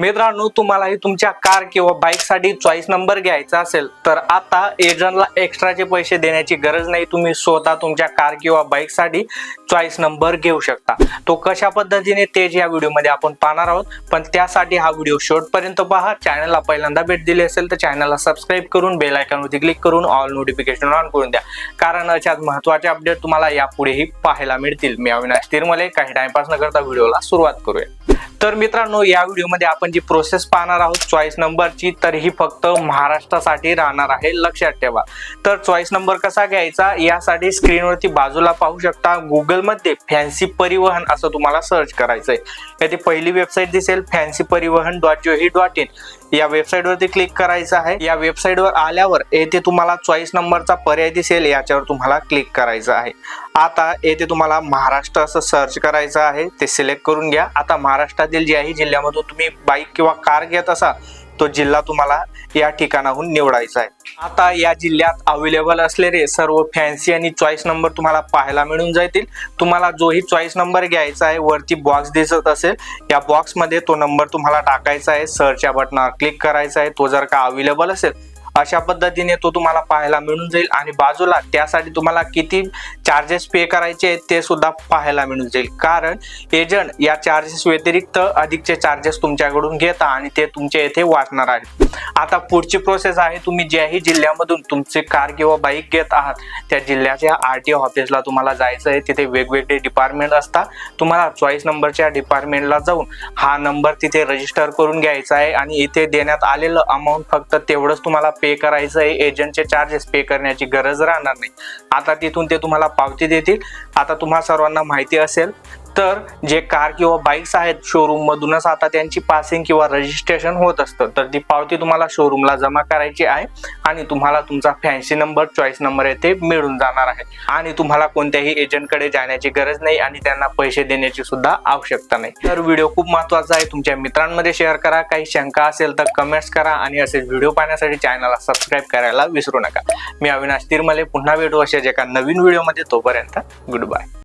मित्रांनो तुम्हालाही तुमच्या कार किंवा बाईकसाठी चॉईस नंबर घ्यायचा असेल तर आता एजंटला एक्स्ट्राचे पैसे देण्याची गरज नाही. तुम्ही स्वतः तुमच्या कार किंवा बाईकसाठी चॉईस नंबर घेऊ शकता. तो कशा पद्धतीने तेच या व्हिडिओमध्ये आपण पाहणार आहोत पण त्यासाठी हा व्हिडिओ शेवटपर्यंत पहा. चॅनलला पहिल्यांदा भेट दिली असेल तर चॅनलला सबस्क्राईब करून बेल आयकॉनवरती क्लिक करून ऑल नोटिफिकेशन ऑन करून द्या. कारण अशाच महत्त्वाचे अपडेट तुम्हाला यापुढेही पाहायला मिळतील. मी अविनाश तिरमले काही टाइमपास न करता व्हिडिओला सुरुवात करूया. तर मित्रांनो या व्हिडिओमध्ये आपण जी प्रोसेस पाहणार आहोत चॉईस नंबरची तर ही फक्त महाराष्ट्रासाठी राहणार आहे. लक्षात ठेवा. तर चॉईस नंबर कसा घ्यायचा? यासाठी स्क्रीनवरती बाजूला पाहू शकता गुगलमध्ये फॅन्सी परिवहन असं तुम्हाला सर्च करायचं आहे पहिली वेबसाईट दिसेल फॅन्सी परिवहन डॉट जी डॉट इन या वेबसाईटवरती क्लिक करायचं आहे. या वेबसाईटवर आल्यावर येथे तुम्हाला चॉईस नंबरचा पर्याय दिसेल. याच्यावर तुम्हाला क्लिक करायचं आहे. आता येथे तुम्हाला महाराष्ट्र असं सर्च करायचं आहे. ते सिलेक्ट करून घ्या. आता महाराष्ट्रातील ज्याही जिल्ह्यामधून तुम्ही बाईक किंवा कार घेत असाल तो जिल्हा तुम्हाला या ठिकाणाहून निवडायचा आहे. आता या जिल्ह्यात अवेलेबल असलेले सर्व फॅन्सी आणि चॉईस नंबर तुम्हाला पाहायला मिळून जातील. तुम्हाला जोही चॉईस नंबर घ्यायचा आहे वरती बॉक्स दिसत असेल. या बॉक्समध्ये तो नंबर तुम्हाला टाकायचा आहे. सर्च या बटनावर क्लिक करायचा आहे. तो जर का अवेलेबल असेल अशा पद्धतीने तो तुम्हाला पाहायला मिळून जाईल आणि बाजूला त्यासाठी तुम्हाला किती चार्जेस पे करायचे आहेत ते सुद्धा पाहायला मिळून जाईल. कारण एजंट या चार्जेस व्यतिरिक्त अधिकचे चार्जेस तुमच्याकडून घेता आणि ते तुमच्या येथे वाचणार आहे आता पुढची प्रोसेस आहे तुम्ही ज्याही जिल्ह्यामधून तुमचे कार किंवा बाईक घेत आहात त्या जिल्ह्याच्या आर टी ऑफिसला तुम्हाला जायचं आहे. तिथे वेगवेगळे डिपार्टमेंट असतात. तुम्हाला चॉईस नंबरच्या डिपार्टमेंटला जाऊन हा नंबर तिथे रजिस्टर करून घ्यायचा आहे आणि इथे देण्यात आलेलं अमाऊंट फक्त तेवढंच तुम्हाला पे करायचं आहे एजंटचे चार्जेस पे करण्याची गरज राहणार नाही. आता तिथून ते तुम्हाला पावती देतील. आता तुम्हा सर्वांना माहिती असेल तर जे कार किंवा बाईक्स आहेत शोरूम मधूनच आता त्यांची पासिंग किंवा रजिस्ट्रेशन होत असतं. तर ती पावती तुम्हाला शोरूमला जमा करायची आहे आणि तुम्हाला तुमचा फॅन्सी नंबर चॉईस नंबर येथे मिळून जाणार आहे. आणि तुम्हाला कोणत्याही एजंटकडे जाण्याची गरज नाही आणि त्यांना पैसे देण्याची सुद्धा आवश्यकता नाही. तर व्हिडिओ खूप महत्त्वाचा आहे. तुमच्या मित्रांमध्ये शेअर करा. काही शंका असेल तर कमेंट्स करा आणि असेच व्हिडिओ पाहण्यासाठी चॅनलला सबस्क्राईब करायला विसरू नका. मी अविनाश तिरमले. पुन्हा भेटू असे का नवीन व्हिडिओमध्ये तोपर्यंत गुड बाय